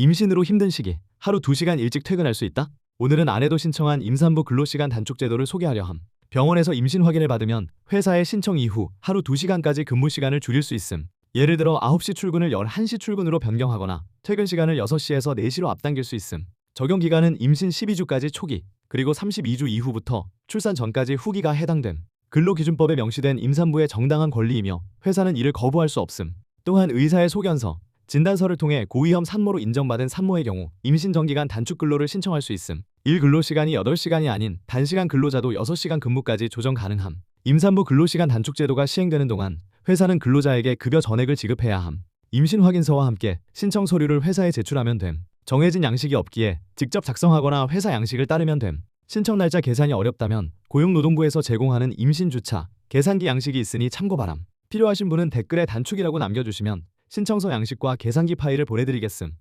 임신으로 힘든 시기 하루 2시간 일찍 퇴근할 수 있다? 오늘은 아내도 신청한 임산부 근로시간 단축 제도를 소개하려 함. 병원에서 임신 확인을 받으면 회사에 신청 이후 하루 2시간까지 근무 시간을 줄일 수 있음. 예를 들어 9시 출근을 11시 출근으로 변경하거나 퇴근 시간을 6시에서 4시로 앞당길 수 있음. 적용 기간은 임신 12주까지 초기, 그리고 32주 이후부터 출산 전까지 후기가 해당됨. 근로기준법에 명시된 임산부의 정당한 권리이며 회사는 이를 거부할 수 없음. 또한 의사의 소견서, 진단서를 통해 고위험 산모로 인정받은 산모의 경우 임신 전기간 단축 근로를 신청할 수 있음. 일 근로시간이 8시간이 아닌 단시간 근로자도 6시간 근무까지 조정 가능함. 임산부 근로시간 단축 제도가 시행되는 동안 회사는 근로자에게 급여 전액을 지급해야 함. 임신 확인서와 함께 신청 서류를 회사에 제출하면 됨. 정해진 양식이 없기에 직접 작성하거나 회사 양식을 따르면 됨. 신청 날짜 계산이 어렵다면 고용노동부에서 제공하는 임신 주차, 계산기 양식이 있으니 참고 바람. 필요하신 분은 댓글에 단축이라고 남겨주시면 신청서 양식과 계산기 파일을 보내드리겠음.